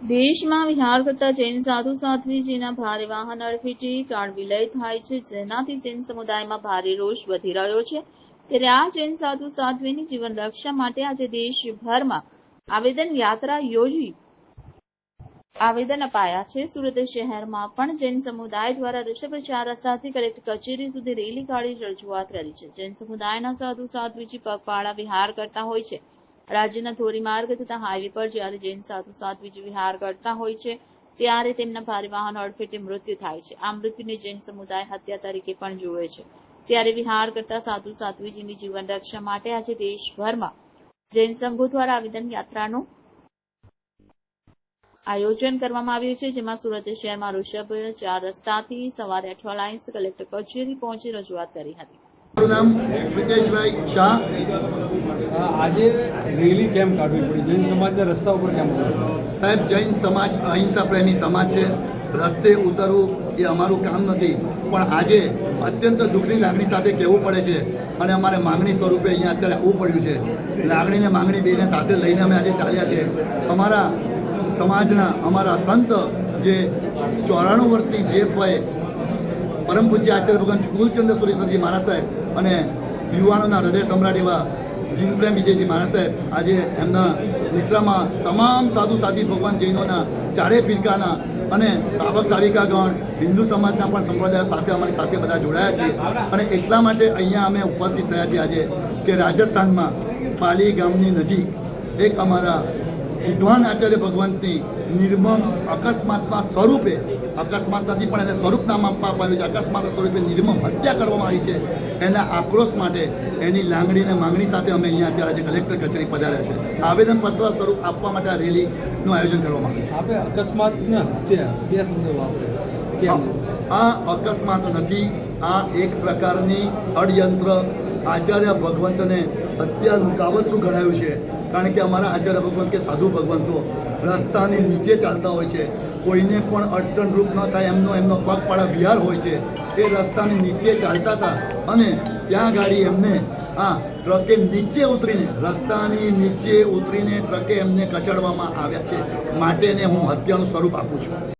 દેશમાં વિહાર કરતા જૈન સાધુ સાધ્વીજીના ભારે વાહન અડફેટે કાર વિલય થાય છે, જેનાથી જૈન સમુદાયમાં ભારે રોષ વધી રહ્યો છે. ત્યારે આ જૈન સાધુ સાધ્વીની જીવન રક્ષા માટે આજે દેશભરમાં આવેદન યાત્રા યોજી આવેદન અપાયા છે. સુરત શહેરમાં પણ જૈન સમુદાય દ્વારા ઋષભ ચાર રસ્તાથી કલેક્ટર કચેરી સુધી રેલી કાઢી રજૂઆત કરી છે. જૈન સમુદાયના સાધુ સાધ્વીજી પગપાળા વિહાર કરતા હોય છે. રાજ્યના ધોરીમાર્ગ તથા હાઈવે પર જ્યારે જૈન સાધુ સાધ્વીજી વિહાર કરતા હોય છે, ત્યારે તેમના ભારે વાહન અડફેટે મૃત્યુ થાય છે. આ મૃત્યુને જૈન સમુદાય હત્યા તરીકે પણ જુએ છે. ત્યારે વિહાર કરતા સાધુ સાધ્વીજીની જીવન રક્ષા માટે આજે દેશભરમાં જૈન સંઘો દ્વારા આવેદન યાત્રાનું આયોજન કરવામાં આવ્યું છે, જેમાં સુરત શહેરમાં ઋષભ ચાર રસ્તાથી સવારે અઠવાલાઇન્સ કલેક્ટર કચેરી પહોંચી રજૂઆત કરી હતી. મારું નામ? પ્રિતેશભાઈ શાહ. આજે રેલી કેમ કાઢવી પડી? જૈન સમાજના રસ્તા ઉપર કેમ સાહેબ જૈન સમાજ અહિંસા પ્રેમી સમાજ છે. રસ્તે ઉતરવું એ અમારું કામ નથી. પણ આજે અત્યંત દુઃખની લાગણી સાથે કહેવું પડે છે અને અમારે માંગણી સ્વરૂપે અહીંયા અત્યારે આવવું પડ્યું છે. લાગણીને માંગણી બેને સાથે લઈને અમે આજે ચાલ્યા છે. અમારા સમાજના અમારા સંત જે ચોરાણું વર્ષની જે ફોએ પરમ પૂજ્ય આચાર્ય ભગવાન કુલચંદ્ર સુરેશ્વરજી મહારાજ સાહેબ અને યુવાનોના હૃદય સમ્રાટ એવા જીનપ્રેમ વિજયજી મહારાજ સાહેબ આજે એમના નિશ્રામાં તમામ સાધુ સાધ્વી ભગવાન જૈનોના ચારે ફિરકાના અને સાવક સાવિકાગણ હિન્દુ સમાજના પણ સંપ્રદાયો સાથે અમારી સાથે બધા જોડાયા છીએ. અને એટલા માટે અહીંયા અમે ઉપસ્થિત થયા છીએ આજે કે રાજસ્થાનમાં પાલી ગામની નજીક એક અમારા વિદ્વાન આચાર્ય ભગવંતની નિર્મમ અકસ્માતના સ્વરૂપે અકસ્માત નથી પણ એને સ્વરૂપ નામ આપવામાં આવ્યું છે અકસ્માત સ્વરૂપે નિર્મમ હત્યા કરવામાં આવી છે એના આક્રોશ માટે એની લાંગણીને માંગણી સાથે અમે અહીંયા અત્યારે આજે કલેક્ટર કચેરી પધાર્યા છે. આવેદનપત્ર સ્વરૂપ આપવા માટે આ રેલીનું આયોજન કરવામાં આવ્યું છે. અકસ્માતના હત્યા બે શબ્દો વાપરે. આ અકસ્માત નથી આ એક પ્રકારની ષડયંત્ર આચાર્ય ભગવંતને હત્યા કાવતરું ઘડાયું છે. કારણ કે અમારા આચાર્ય ભગવાન કે સાધુ ભગવંતો રસ્તાની નીચે ચાલતા હોય છે. કોઈને પણ અડચણરૂપ ન થાય, એમનો એમનો પગપાળા વિહાર હોય છે. એ રસ્તાની નીચે ચાલતા હતા અને ત્યાં ગાડી એમને આ ટ્રકે નીચે ઉતરીને, રસ્તાની નીચે ઉતરીને ટ્રકે એમને કચડવામાં આવ્યા છે. માટેને હું હત્યાનું સ્વરૂપ આપું છું.